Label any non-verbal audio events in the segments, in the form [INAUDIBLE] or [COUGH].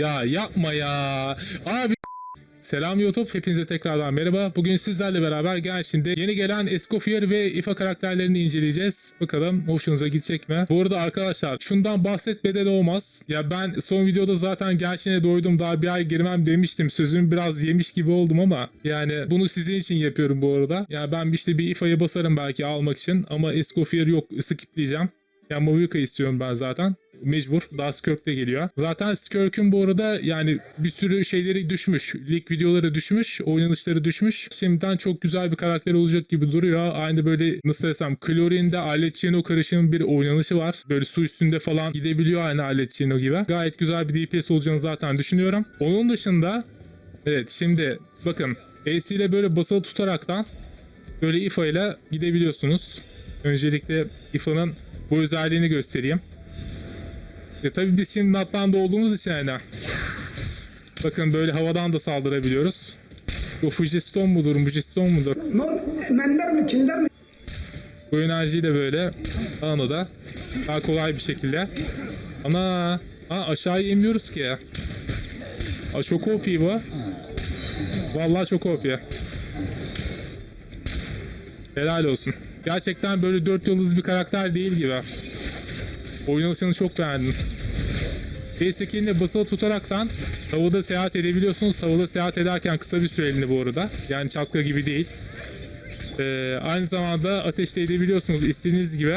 Ya yapma ya. Abi Selam YouTube, hepinize tekrardan merhaba. Bugün sizlerle beraber Genshin'de yeni gelen Escoffier ve Ifa karakterlerini inceleyeceğiz. Bakalım hoşunuza gidecek mi? Bu arada arkadaşlar şundan bahsetmeden olmaz. Ya ben son videoda zaten Genshin'e doydum daha bir ay girmem demiştim. Sözümü biraz yemiş gibi oldum ama yani bunu sizin için yapıyorum bu arada. Ya ben işte bir Ifa'ya basarım belki almak için ama Escoffier yok skipleyeceğim. Yani Movica istiyorum ben zaten. Mecbur. Daha Skirk de geliyor. Zaten Skirk'ün bu arada yani bir sürü şeyleri düşmüş. Lig videoları düşmüş. Oynanışları düşmüş. Şimdiden çok güzel bir karakter olacak gibi duruyor. Aynı böyle nasıl desem Klorin'de Alecino karışım bir oynanışı var. Böyle su üstünde falan gidebiliyor aynı Alecino gibi. Gayet güzel bir DPS olacağını zaten düşünüyorum. Onun dışında evet şimdi bakın AC ile böyle basılı tutaraktan böyle IFA ile gidebiliyorsunuz. Öncelikle IFA'nın bu özelliğini göstereyim. E tabi biz şimdi Natlan'da olduğumuz için yani. Bakın böyle havadan da saldırabiliyoruz. Bu Fujistone mudur, Fujistone mudur? Mender mi Kinder mi? Bu enerjiyi de böyle anı da daha kolay bir şekilde. Ana ha, aşağıya inmiyoruz ki. Aa, çok OP bu. Vallahi çok OP. Helal olsun. Gerçekten böyle dört yıldız bir karakter değil gibi. Oynanışını çok beğendim. B8'ini basılı tutaraktan havada seyahat edebiliyorsunuz. Havada seyahat ederken kısa bir süreliğine bu arada. Yani çaska gibi değil. Ee, aynı zamanda ateşte edebiliyorsunuz istediğiniz gibi.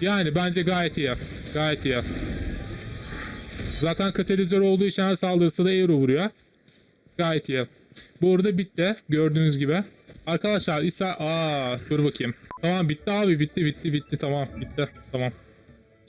Yani bence gayet iyi. Gayet iyi. Zaten katalizör olduğu için her saldırısı da aero vuruyor. Gayet iyi. Bu arada bitti gördüğünüz gibi. Arkadaşlar ister... Aa dur bakayım. Tamam bitti abi bitti bitti bitti tamam bitti tamam.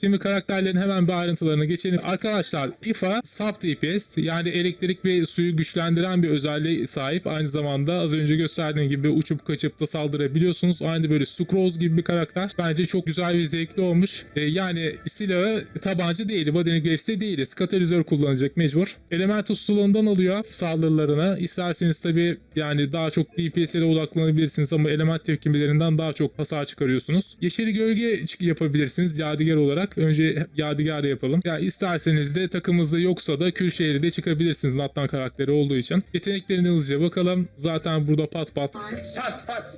Şimdi karakterlerin hemen bir ayrıntılarına geçelim. Arkadaşlar IFA sub DPS yani elektrik ve suyu güçlendiren bir özelliğe sahip. Aynı zamanda az önce gösterdiğim gibi uçup kaçıp da saldırabiliyorsunuz. Aynı böyle Sucrose gibi bir karakter. Bence çok güzel ve zevkli olmuş. Ee, yani silahı tabanca değil. Wadering Waves'te değiliz. Katalizör kullanacak mecbur. Element ustalığından alıyor saldırılarını. İsterseniz tabi yani daha çok DPS'e odaklanabilirsiniz ama element tepkimelerinden daha çok hasar çıkarıyorsunuz. Yeşil gölge yapabilirsiniz yadigar olarak. Önce yadigar yapalım. Ya isterseniz de takımınızda yoksa da Kürşehir'e de çıkabilirsiniz Natlan karakteri olduğu için. Yeteneklerine hızlıca bakalım. Zaten burada pat pat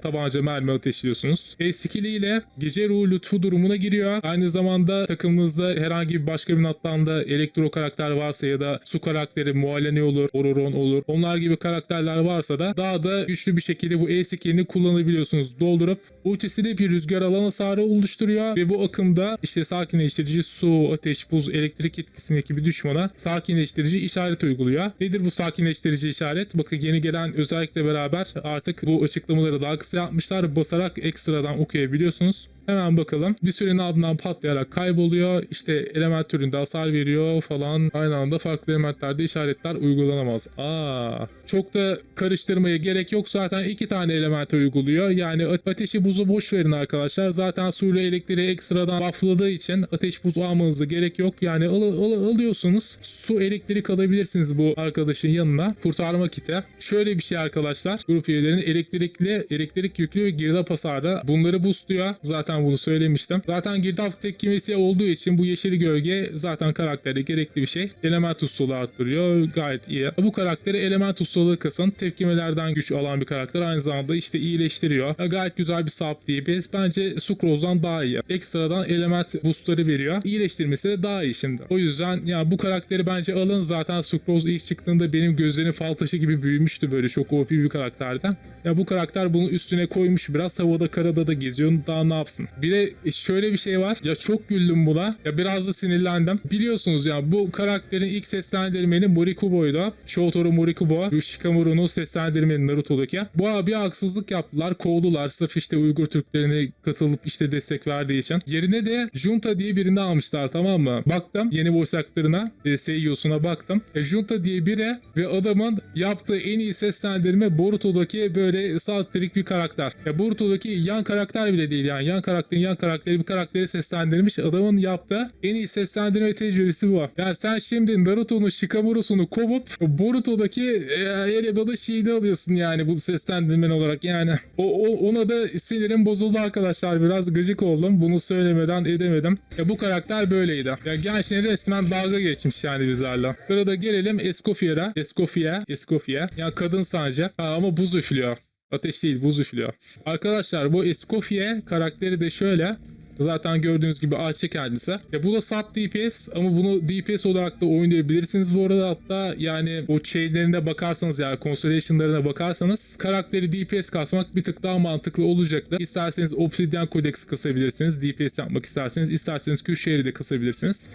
tabanca mermi ateşliyorsunuz. E skilliyle gece ruhu lütfu durumuna giriyor. Aynı zamanda takımınızda herhangi bir başka bir Natlan'da elektro karakter varsa ya da su karakteri Muallene olur, Ororon olur. Onlar gibi karakterler varsa da daha da güçlü bir şekilde bu E skillini kullanabiliyorsunuz. Doldurup ultisini bir rüzgar alan hasarı oluşturuyor ve bu akımda işte sakinleştirici su, ateş, buz, elektrik etkisindeki bir düşmana sakinleştirici işaret uyguluyor. Nedir bu sakinleştirici işaret? Bakın yeni gelen özellikle beraber artık bu açıklamaları daha kısa yapmışlar. Basarak ekstradan okuyabiliyorsunuz. Hemen bakalım. Bir sürenin ardından patlayarak kayboluyor. İşte element türünde hasar veriyor falan. Aynı anda farklı elementlerde işaretler uygulanamaz. Aa, çok da karıştırmaya gerek yok. Zaten iki tane elemente uyguluyor. Yani ateşi buzu boş verin arkadaşlar. Zaten suyla elektriği ekstradan buffladığı için ateş buz almanıza gerek yok. Yani al, al- alıyorsunuz. Su elektrik alabilirsiniz bu arkadaşın yanına. Kurtarma kiti. Şöyle bir şey arkadaşlar. Grup üyelerinin elektrikli, elektrik yüklü ve girdap hasarı. Bunları boostluyor. Zaten bunu söylemiştim. Zaten girdap tepkimesi olduğu için bu yeşil gölge zaten karaktere gerekli bir şey. Element ustalığı arttırıyor. Gayet iyi. Bu karakteri element ustalığı kasın. Tepkimelerden güç alan bir karakter. Aynı zamanda işte iyileştiriyor. Gayet güzel bir sap DPS. Bence Sucrose'dan daha iyi. Ekstradan element boostları veriyor. İyileştirmesi de daha iyi şimdi. O yüzden ya bu karakteri bence alın. Zaten Sucrose ilk çıktığında benim gözlerim fal taşı gibi büyümüştü böyle. Çok OP bir karakterden. Ya bu karakter bunu üstüne koymuş biraz havada karada da geziyor. Daha ne yapsın? Bir de şöyle bir şey var. Ya çok güldüm buna. Ya biraz da sinirlendim. Biliyorsunuz ya bu karakterin ilk seslendirmeni Morikubo'ydu. Shotaro Morikubo. Bu Shikamaru'nun seslendirmeni Naruto'daki. Bu abi haksızlık yaptılar. Kovdular. Sırf işte Uygur Türklerine katılıp işte destek verdiği için. Yerine de Junta diye birini almışlar tamam mı? Baktım yeni voice actor'ına, e, seiyosuna baktım. E, Junta diye biri ve adamın yaptığı en iyi seslendirme Boruto'daki böyle sağ trik bir karakter. Ya Boruto'daki yan karakter bile değil yani. Yan karakterin yan karakteri bir karakteri seslendirmiş. Adamın yaptığı en iyi seslendirme tecrübesi bu. Yani sen şimdi Naruto'nun Shikamaru'sunu kovup Boruto'daki e, Ereba'da Shi'de alıyorsun yani bu seslendirmen olarak yani. O, o- ona da sinirim bozuldu arkadaşlar. Biraz gıcık oldum. Bunu söylemeden edemedim. Ya bu karakter böyleydi. Ya gençlerin resmen dalga geçmiş yani bizlerle. Sırada gelelim Escoffier'a. Escoffier. Escoffier. Ya kadın sadece. Ha, ama buz üflüyor. Ateş değil buz üflüyor. Arkadaşlar bu Escoffier karakteri de şöyle. Zaten gördüğünüz gibi ağaççı kendisi. Ya bu da sub DPS ama bunu DPS olarak da oynayabilirsiniz bu arada. Hatta yani o şeylerine bakarsanız yani consolation'larına bakarsanız karakteri DPS kasmak bir tık daha mantıklı olacaktır. İsterseniz Obsidian Codex kasabilirsiniz. DPS yapmak isterseniz. isterseniz Küşehir'i de kasabilirsiniz.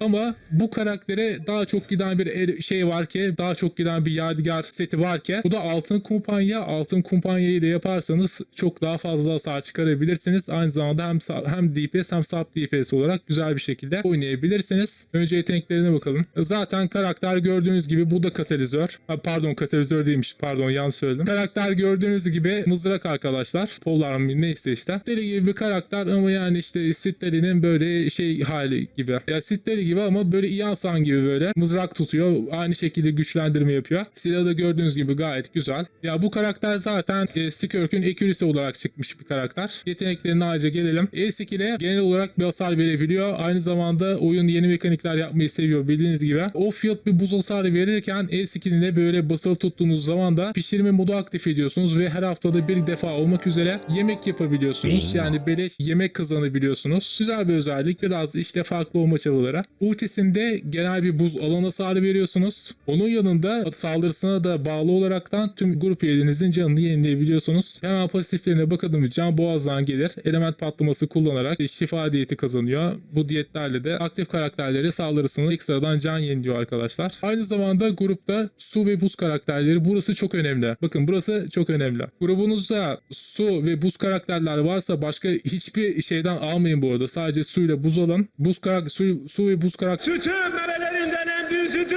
Ama bu karaktere daha çok giden bir şey var ki daha çok giden bir yadigar seti var ki bu da altın kumpanya altın kumpanyayı da yaparsanız çok daha fazla hasar çıkarabilirsiniz. Aynı zamanda hem hem DPS hem sub DPS olarak güzel bir şekilde oynayabilirsiniz. Önce yeteneklerine bakalım. Zaten karakter gördüğünüz gibi bu da katalizör. Ha, pardon katalizör değilmiş. Pardon yanlış söyledim. Karakter gördüğünüz gibi mızrak arkadaşlar. Polar mı neyse işte. Deli gibi bir karakter ama yani işte Sitteri'nin böyle şey hali gibi. Ya Sitteri gibi ama böyle Iansan gibi böyle mızrak tutuyor. Aynı şekilde güçlendirme yapıyor. Silahı da gördüğünüz gibi gayet güzel. Ya bu karakter zaten e, Skirk'ün ekürisi olarak çıkmış bir karakter. Yeteneklerine ayrıca gelelim. E-Skill'e genel olarak bir hasar verebiliyor. Aynı zamanda oyun yeni mekanikler yapmayı seviyor bildiğiniz gibi. Off-field bir buz hasarı verirken E-Skill'ine böyle basılı tuttuğunuz zaman da pişirme modu aktif ediyorsunuz ve her haftada bir defa olmak üzere yemek yapabiliyorsunuz. Yani beleş yemek kazanabiliyorsunuz. Güzel bir özellik. Biraz da işte farklı olma çabaları. Ultisinde genel bir buz alan hasarı veriyorsunuz. Onun yanında saldırısına da bağlı olaraktan tüm grup üyelerinizin canını yenileyebiliyorsunuz. Hemen pasiflerine bakalım. Can boğazdan gelir. Element patlaması kullanarak şifa diyeti kazanıyor. Bu diyetlerle de aktif karakterleri saldırısını ekstradan can yeniliyor arkadaşlar. Aynı zamanda grupta su ve buz karakterleri burası çok önemli. Bakın burası çok önemli. Grubunuzda su ve buz karakterler varsa başka hiçbir şeyden almayın bu arada. Sadece suyla buz alın. Buz karak su, su ve buz karakter Sütü memelerinden emdiği sütü.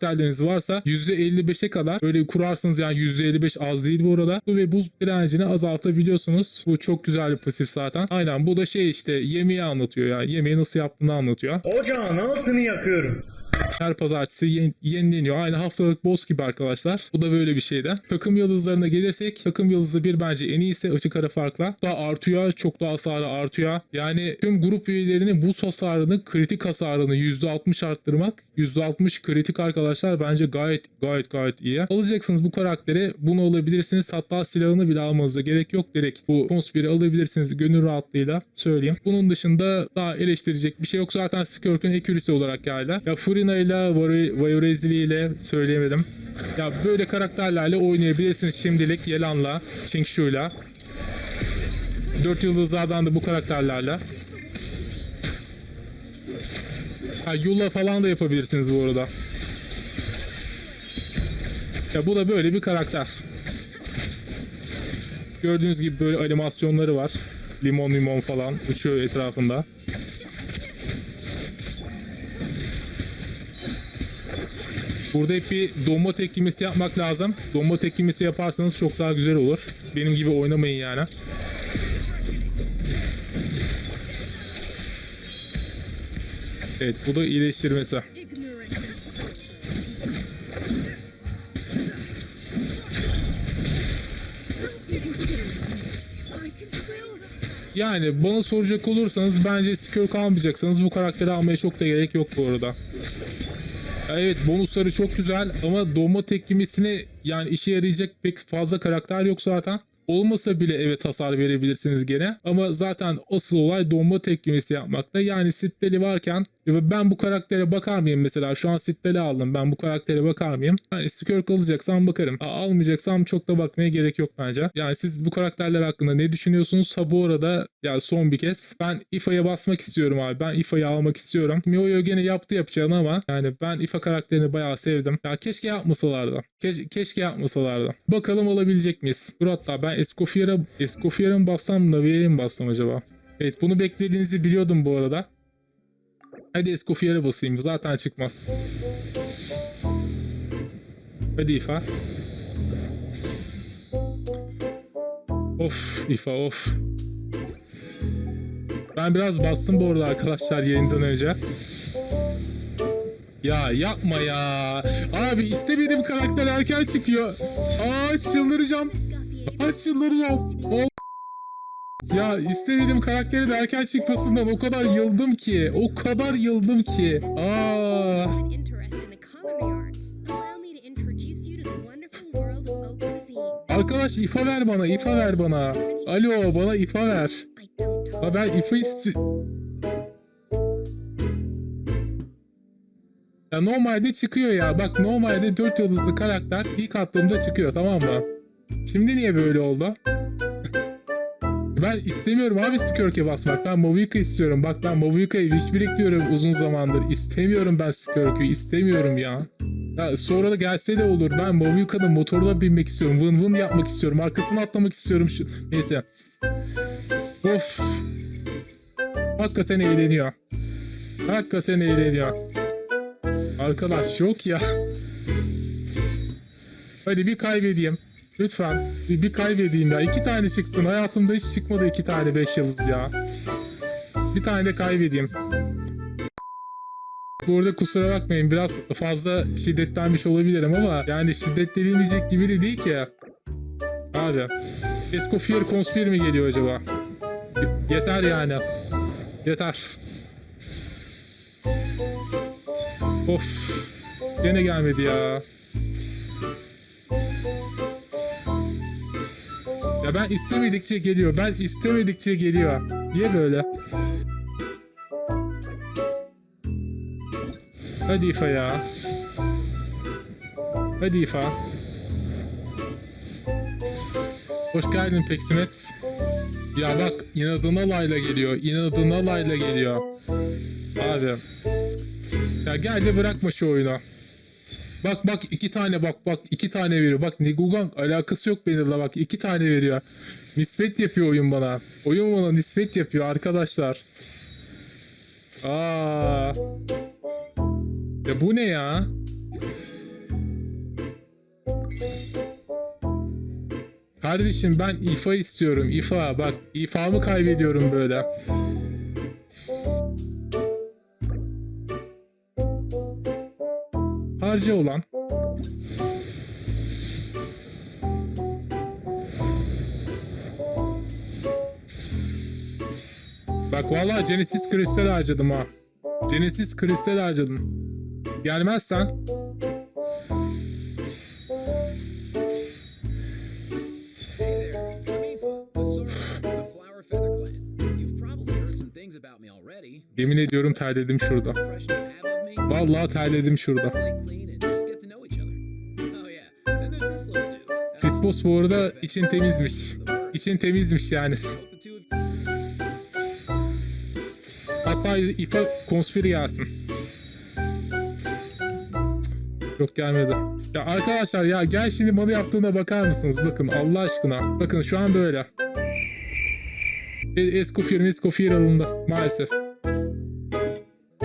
karakterleriniz varsa %55'e kadar böyle kurarsınız yani %55 az değil bu arada. Su ve buz direncini azaltabiliyorsunuz. Bu çok güzel bir pasif zaten. Aynen bu da şey işte yemeği anlatıyor yani yemeği nasıl yaptığını anlatıyor. Ocağın altını yakıyorum. Her pazartesi yen- yenileniyor. Aynı haftalık boss gibi arkadaşlar. Bu da böyle bir şeydi. Takım yıldızlarına gelirsek takım yıldızı bir bence en iyisi açık ara farkla. Daha artıyor. Çok daha hasarı artıyor. Yani tüm grup üyelerinin buz hasarını kritik hasarını %60 arttırmak. %60 kritik arkadaşlar bence gayet gayet gayet iyi. Alacaksınız bu karakteri. Bunu alabilirsiniz. Hatta silahını bile almanıza gerek yok. Direkt bu Conspire'i alabilirsiniz gönül rahatlığıyla söyleyeyim. Bunun dışında daha eleştirecek bir şey yok. Zaten Skirk'ün ekürisi olarak geldi. Ya Furina ile Vayorezli ile söyleyemedim. Ya böyle karakterlerle oynayabilirsiniz şimdilik Yelan'la, Shingshu'yla. 4 yıldızlardan da bu karakterlerle. Ha Yulla falan da yapabilirsiniz bu arada. Ya bu da böyle bir karakter. Gördüğünüz gibi böyle animasyonları var. Limon limon falan uçuyor etrafında. Burada hep bir donma teklemesi yapmak lazım. Donma teklemesi yaparsanız çok daha güzel olur. Benim gibi oynamayın yani. Evet bu da iyileştirmesi. Yani bana soracak olursanız bence Skirk almayacaksanız bu karakteri almaya çok da gerek yok bu arada. Evet bonusları çok güzel ama doğma teklemesine yani işe yarayacak pek fazla karakter yok zaten. Olmasa bile evet hasar verebilirsiniz gene. Ama zaten asıl olay donma teklemesi yapmakta. Yani Sitteli varken ben bu karaktere bakar mıyım mesela? Şu an Sitteli aldım. Ben bu karaktere bakar mıyım? Yani Skirk alacaksam bakarım. Almayacaksam çok da bakmaya gerek yok bence. Yani siz bu karakterler hakkında ne düşünüyorsunuz? Ha bu arada ya son bir kez ben İFA'ya basmak istiyorum abi. Ben İFA'yı almak istiyorum. Mioyo gene yaptı yapacağını ama yani ben İFA karakterini bayağı sevdim. Ya keşke yapmasalardı. Keş- keşke yapmasalardı. Bakalım olabilecek miyiz? Dur hatta ben Escoffier'a Escoffier'a mı bassam Naviye'ye mi bassam acaba? Evet bunu beklediğinizi biliyordum bu arada. Hadi Escoffier'e basayım. Zaten çıkmaz. Hadi İFA. Of İFA of. Ben biraz bastım bu arada arkadaşlar yayından önce. Ya yapma ya. Abi istemediğim karakter erken çıkıyor. Aa çıldıracağım. Aa çıldıracağım. Ya istemediğim karakteri de erken çıkmasından o kadar yıldım ki. O kadar yıldım ki. Aa. cuisine. Arkadaş ifa ver bana, ifa ver bana. Alo bana ifa ver. Ha ben ifa istiyorum. Ya normalde çıkıyor ya. Bak normalde 4 yıldızlı karakter ilk attığımda çıkıyor tamam mı? Şimdi niye böyle oldu? Ben istemiyorum abi Skirk'e basmak. Ben Movika istiyorum. Bak ben Movika'yı wish biriktiyorum uzun zamandır. İstemiyorum ben Skirk'ü. istemiyorum ya. Ya sonra da gelse de olur. Ben Movika'nın motoruna binmek istiyorum. Vın vın yapmak istiyorum. Arkasına atlamak istiyorum. Şu... Neyse. Of. Hakikaten eğleniyor. Hakikaten eğleniyor. Arkadaş yok ya. Hadi bir kaybedeyim. Lütfen bir, bir kaybedeyim ya. İki tane çıksın. Hayatımda hiç çıkmadı iki tane beş yıldız ya. Bir tane de kaybedeyim. Bu arada kusura bakmayın biraz fazla şiddetlenmiş olabilirim ama yani şiddetlenilecek gibi de değil ki. Abi. Escoffier Conspire mi geliyor acaba? Yeter yani. Yeter. Of. Gene gelmedi ya. Ya ben istemedikçe geliyor. Ben istemedikçe geliyor. Niye böyle? Hadi İfa ya. Hadi İfa. Hoş geldin Peksimet. Ya bak inadına layla geliyor. İnadına layla geliyor. Abi. Ya gel de bırakma şu oyunu. Bak bak iki tane bak bak iki tane veriyor. Bak Nigugang alakası yok benimle bak iki tane veriyor. Nispet yapıyor oyun bana. Oyun bana nispet yapıyor arkadaşlar. Aa. Ya bu ne ya? Kardeşim ben ifa istiyorum. İfa bak ifamı kaybediyorum böyle. Harcı olan. Bak vallahi Genesis kristal harcadım ha. Genesis kristal harcadım. Gelmezsen yemin ediyorum terledim şurada. Vallahi terledim şurada. Tispos bu arada için temizmiş. İçin temizmiş yani. Hatta ifa konspiri gelsin. Yok gelmedi. Ya arkadaşlar ya gel şimdi bana yaptığına bakar mısınız? Bakın Allah aşkına. Bakın şu an böyle. E, Escoffier Escoffier alındı maalesef.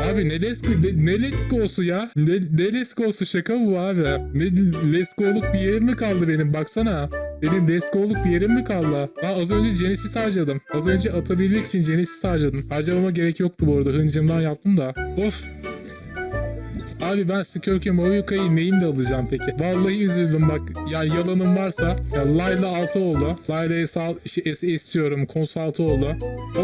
Abi ne lesko ne, ne leskosu ya? Ne, ne leskosu şaka bu abi? Ne leskoluk bir yerim mi kaldı benim baksana. Benim leskoluk bir yerim mi kaldı? Ben az önce Genesis harcadım. Az önce atabilmek için Genesis harcadım. Harcamama gerek yoktu bu arada. Hıncımdan yaptım da. Of. Abi ben Skirke Moyuka'yı neyimle alacağım peki? Vallahi üzüldüm bak. Yani yalanım varsa ya Layla Altıoğlu. Layla'yı sağ şey, istiyorum. Konsu Altıoğlu.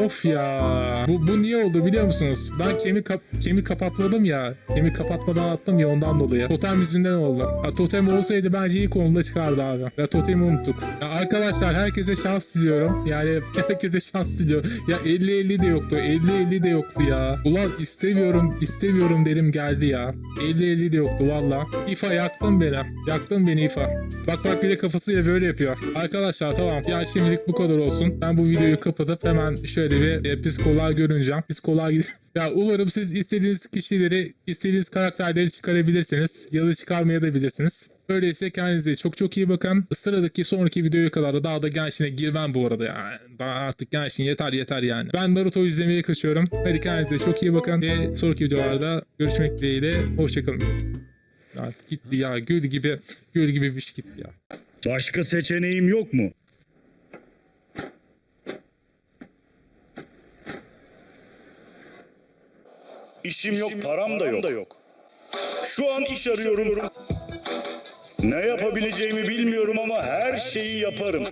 Of ya. Bu, bu niye oldu biliyor musunuz? Ben kemik, kap, kemik kapatmadım ya. Kemik kapatmadan attım ya ondan dolayı. Totem yüzünden oldu. Ya, totem olsaydı bence ilk onda çıkardı abi. Ya totemi unuttuk. Ya arkadaşlar herkese şans diliyorum. Yani [LAUGHS] herkese şans diliyorum. Ya 50-50 de yoktu. 50-50 de yoktu ya. Ulan istemiyorum istemiyorum dedim geldi ya. 50-50 de yoktu valla. İfa yaktın beni. Yaktın beni İfa. Bak bak bir de kafasıyla böyle yapıyor. Arkadaşlar tamam. Ya şimdilik bu kadar olsun. Ben bu videoyu kapatıp hemen şöyle bir e, psikoloğa görüneceğim. Psikoloğa gidip ya umarım siz istediğiniz kişileri, istediğiniz karakterleri çıkarabilirsiniz. Ya da çıkarmayabilirsiniz. Öyleyse kendinize çok çok iyi bakın. Sıradaki sonraki videoya kadar da daha da Genshin'e girmem bu arada yani. Daha artık Genshin yeter yeter yani. Ben Naruto izlemeye kaçıyorum. Hadi kendinize çok iyi bakın. Ve sonraki videolarda görüşmek dileğiyle. Hoşçakalın. Ya gitti ya gül gibi gül gibi bir şey gitti ya. Başka seçeneğim yok mu? İşim yok, param da yok. Şu an iş arıyorum. Ne yapabileceğimi bilmiyorum ama her şeyi yaparım.